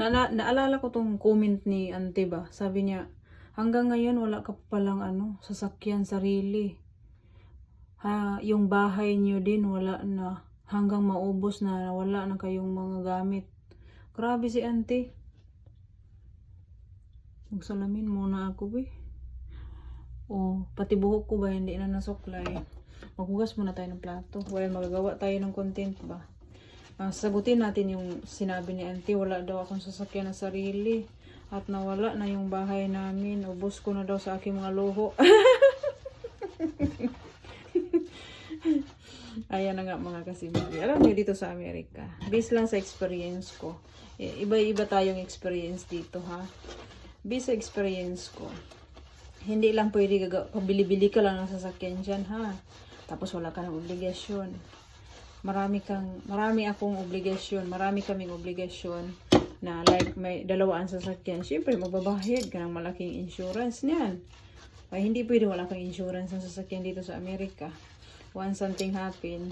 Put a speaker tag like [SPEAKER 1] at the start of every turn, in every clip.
[SPEAKER 1] Na, na, naalala ko tong comment ni Ante ba? Sabi niya, hanggang ngayon wala ka pa palang ano, sasakyan sarili. Ha, yung bahay niyo din wala na. Hanggang maubos na wala na kayong mga gamit. Grabe si Ante. Magsalamin muna ako eh. O, pati buhok ko ba hindi na nasuklay. Maghugas muna tayo ng plato. Well, magagawa tayo ng content ba? Ah, sagutin natin yung sinabi ni auntie, wala daw akong sasakyan na sarili. At nawala na yung bahay namin. Ubus ko na daw sa aking mga luho. Ayan na nga mga kasimili. Alam niyo dito sa Amerika, based lang sa experience ko. eh, Iba-iba tayong experience dito ha. Based sa experience ko, hindi lang pwede pabili-bili ka lang ng sasakyan dyan ha. Tapos wala ka ng obligasyon. Marami kang, marami akong obligasyon, marami kaming obligasyon na like may dalawa ang sasakyan. Siyempre, magbabayad ka ng malaking insurance niyan. Ay, hindi pwede wala kang insurance ng sasakyan dito sa Amerika. Once something happen,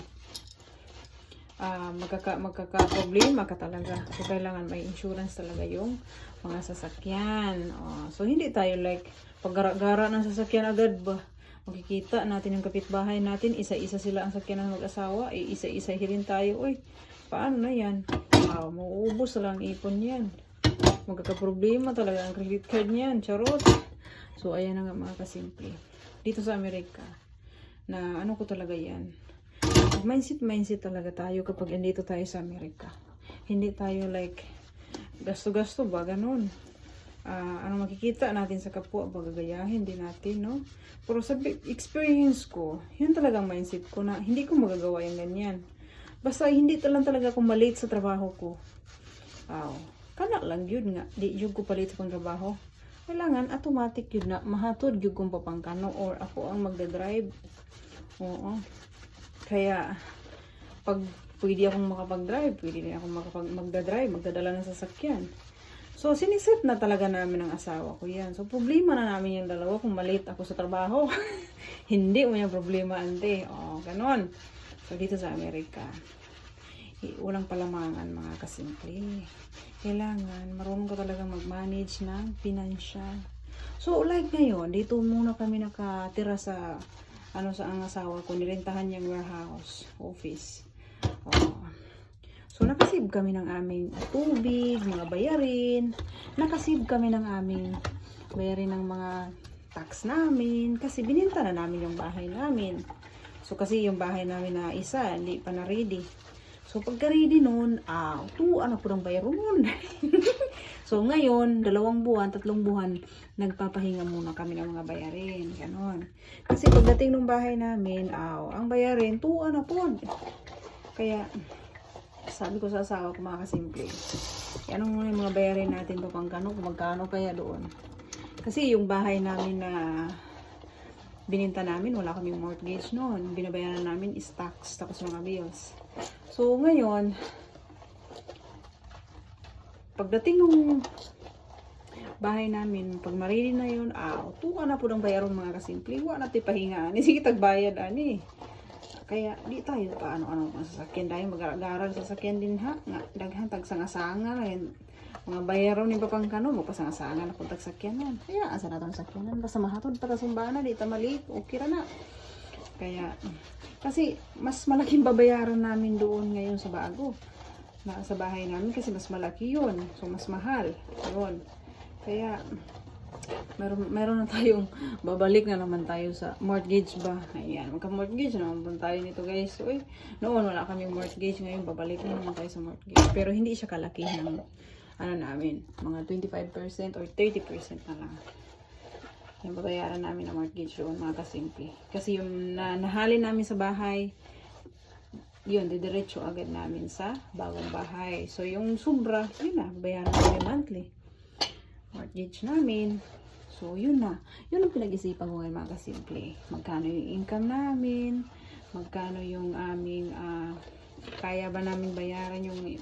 [SPEAKER 1] ah magkaka, magkaka-problema ka talaga. So, kailangan may insurance talaga yung mga sasakyan. Oh, so, hindi tayo like, paggara-gara ng sasakyan agad ba? Makikita natin yung kapitbahay natin, isa-isa sila ang sakyan ng mag-asawa, eh, isa-isa rin tayo. Uy, paano na yan? Ah, mauubos lang ipon yan. Magkakaproblema talaga ang credit card niyan. Charot. So, ayan na nga mga kasimple. Dito sa Amerika, na ano ko talaga yan. Mindset, mindset talaga tayo kapag andito tayo sa Amerika. Hindi tayo like, gasto-gasto ba, ganun. Ah, ano makikita natin sa kapwa, bagagayahin din natin, no? Pero sa experience ko, yun talagang mindset ko na hindi ko magagawa yung ganyan. Basta hindi talang talaga ako malate sa trabaho ko. Aw, kana lang yun nga, di yun ko palit sa kong trabaho. Kailangan automatic yun na mahatod yun kong papangkano or ako ang magdadrive. Oo. Kaya, pag pwede akong makapag-drive, pwede din akong makapag magdadrive, magdadala ng sasakyan. So, siniset na talaga namin ng asawa ko yan. So, problema na namin yung dalawa kung malate ako sa trabaho. Hindi mo yung problema, ante. O, ganon. So, dito sa Amerika, walang palamangan mga kasimple. Kailangan, marunong ka talaga mag-manage ng financial. So, like ngayon, dito muna kami nakatira sa, ano sa ang asawa ko, nirentahan niyang warehouse, office. Oh. So, nakasave kami ng aming tubig, mga bayarin. Nakasave kami ng aming bayarin ng mga tax namin. Kasi bininta na namin yung bahay namin. So, kasi yung bahay namin na isa, hindi pa na ready. So, pagka ready nun, ah, tu, ano po ng bayaro nun. so, ngayon, dalawang buwan, tatlong buwan, nagpapahinga muna kami ng mga bayarin. Ganon. Kasi pagdating ng bahay namin, ah, ang bayarin, tu, ano po. Kaya, sabi ko sa asawa ko mga kasimple, ano muna yung mga bayarin natin to pang kano, kung magkano kaya doon. Kasi yung bahay namin na bininta namin, wala kaming mortgage noon. Binabayaran namin is tax, tapos mga bills. So, ngayon, pagdating nung bahay namin, pag marili na yun, ah, tuwa na po ng bayaron mga kasimple. Wa na pahinga. Ni sige tagbayad ani. Kaya di tayo pa ano-ano ang sasakyan mag-aaral sa sasakyan din ha. Nga daghan tag sanga-sanga rin. Mga bayaron ni papang kano mo pasanga-sanga na kung tag sakyanan. Kaya asa na tong sakyanan basta mahatod pa ta sumbana di ta mali. Okay ra na. Kaya kasi mas malaking babayaran namin doon ngayon sa bago. Na, sa bahay namin kasi mas malaki yun. So mas mahal. Yun. Kaya meron, meron na tayong babalik na naman tayo sa mortgage ba. Ayan, magka-mortgage na naman tayo nito guys. So, eh, noon wala kami mortgage, ngayon babalik na naman tayo sa mortgage. Pero hindi siya kalaki ng ano namin, mga 25% or 30% na lang. Yung babayaran namin na mortgage doon, mga kasimple. Kasi yung na, nahalin namin sa bahay, yun, didiretso agad namin sa bagong bahay. So, yung sobra, yun na, bayaran namin monthly mortgage namin. So, yun na. Yun ang pinag-isipan ko ngayon mga kasimple. Magkano yung income namin, magkano yung aming, ah, kaya ba namin bayaran yung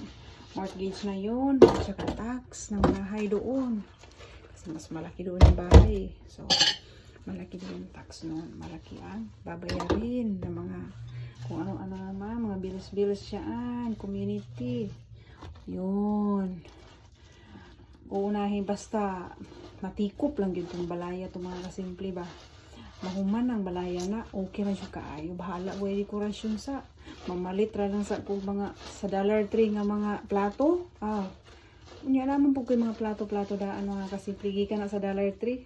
[SPEAKER 1] mortgage na yun, at saka tax ng bahay doon. Kasi mas malaki doon yung bahay. So, malaki din yung tax noon. Malaki ang babayarin ng mga kung ano-ano naman, mga bills-bills siyaan, community. Yun. May basta matikop lang yun itong balaya itong mga kasimple ba. Mahuman ang balaya na, okay na siya kaayo. Bahala yung dekorasyon sa mamalit ra lang sa kung mga sa dollar tree nga mga plato. Ah, Unya naman po kayo mga plato-plato daan mga kasimple gikan na sa dollar tree.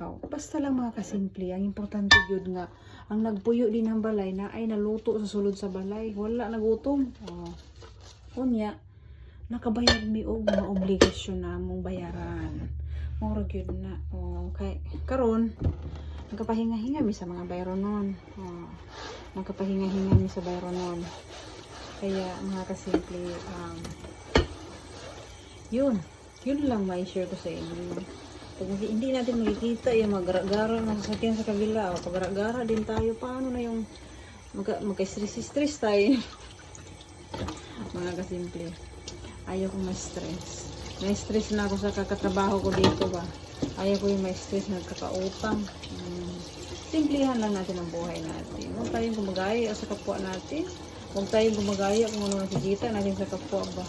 [SPEAKER 1] Oh, basta lang mga kasimple, ang importante yun nga ang nagpuyo din ng balay na ay naluto sa sulod sa balay. Wala nagutom. Oh. Unya, nakabayad mi og mga obligasyon na mong bayaran. Mura gyud na. Oh, kay karon nagkapahinga-hinga mi sa mga bayron nun. Oh, nagkapahinga-hinga mi sa bayron nun. Kaya mga kasimple, um, yun. Yun lang may share ko sa inyo. Pag hindi, natin makikita yung magara-gara na sasakyan sa kabila o pagara-gara din tayo, paano na yung magka, magka-stress-stress tayo. Mga kasimple. Ayaw kong ma-stress. Na-stress na ako sa kakatrabaho ko dito ba. Ayaw ko yung ma-stress na kakautang. Hmm. Simplihan lang natin ang buhay natin. Huwag tayong gumagaya sa kapwa natin. Huwag tayong gumagaya kung ano nakikita natin sa kapwa ba.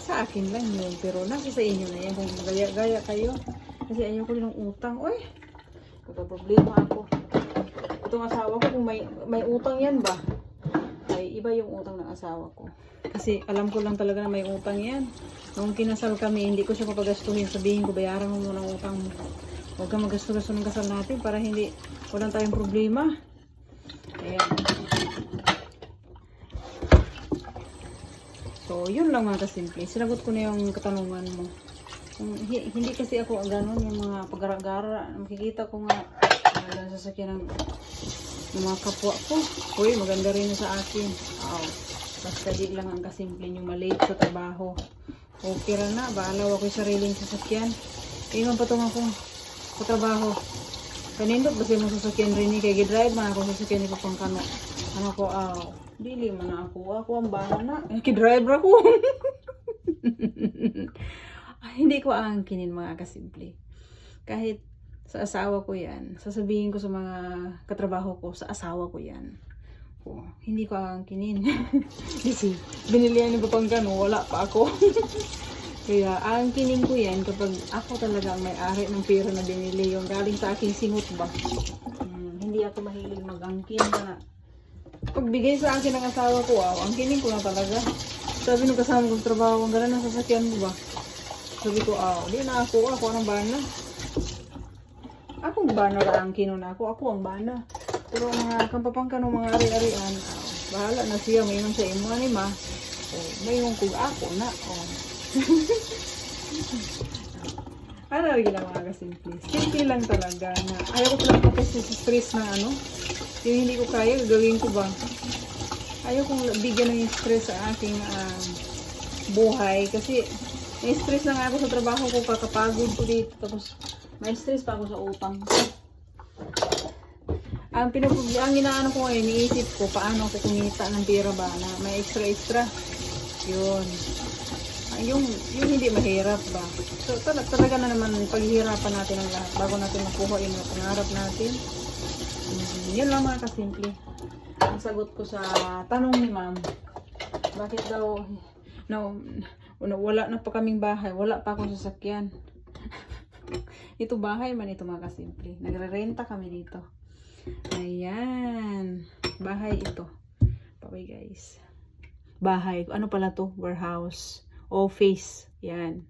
[SPEAKER 1] Sa akin lang yun. Pero nasa sa inyo na yan. Kung gaya-gaya kayo. Kasi ayaw ko din ng utang. Uy, problema ako. Itong asawa ko, kung may, may utang yan ba? Ay, iba yung utang ng asawa ko. Kasi alam ko lang talaga na may utang yan. Nung kinasal kami, hindi ko siya papagastuhin. Sabihin ko, bayaran mo muna ang utang mo. Huwag kang magasto-gasto ng kasal natin para hindi, walang tayong problema. Ayan. So, yun lang mga kasimple. Sinagot ko na yung katanungan mo. Kung hi- hindi kasi ako gano'n yung mga pagara-gara. Makikita ko nga uh, sasakyan ng, ng mga kapwa ko. Uy, maganda rin sa akin. Wow. Basta di lang ang kasimple yung malate sa trabaho. Okay ra na. Baalaw ako yung sariling sasakyan. Ingon pa itong akong sa trabaho. Kanindot kasi mo sasakyan rin ni kay gidrive man ako sasakyan ni ko pang kano. Ano ko, aw. Dili man na ako. Ako ang bahala. Eh, kidriver ako. Ay, hindi ko aangkinin mga kasimple. Kahit sa asawa ko yan, sasabihin ko sa mga katrabaho ko, sa asawa ko yan. Oh, hindi ko aangkinin. Kasi binilihan ni Papanggano, wala pa ako. Kaya aangkinin ko yan kapag ako talaga ang may-ari ng pera na binili yung galing sa aking singot ba. Hmm, hindi ako mahilig mag-angkin na pagbigay sa akin ng asawa ko, wow, angkinin ko na talaga. Sabi nung kasama kong trabaho, ang gala ng sasakyan mo ba? Sabi ko, ah, di na ako, ako ang bana. Akong bana ang kino na ako, ako ang bana. Pero mga kampapangka ng mga ari-arian, ah, bahala na siya, may sa imo ni ma. Oh, may kog ako na. Oh. Ano rin ang mga kasimple? Simple lang talaga na ayaw ko talaga kasi stress na ano. Yung hindi ko kaya, gagawin ko ba? Ayaw kong bigyan ng stress sa aking ah, buhay kasi may stress na ako sa trabaho ko, kakapagod ko dito. Tapos may stress pa ako sa utang. Ang pinupugli, ang inaano ko ngayon, iniisip ko paano ako kumita ng pera ba na may extra-extra. Yun. Ah, yung, yung hindi mahirap ba. So talaga, talaga na naman paghihirapan natin ang lahat bago natin makuha yung pangarap natin. Mm, yun lang mga kasimple. Ang sagot ko sa tanong ni ma'am, bakit daw, no, no, wala na pa kaming bahay, wala pa akong sasakyan. ito bahay man ito mga kasimple. Nagre-renta kami dito. Ayan. Bahay ito. Bye guys. Bahay. Ano pala to? Warehouse. Office. Yan.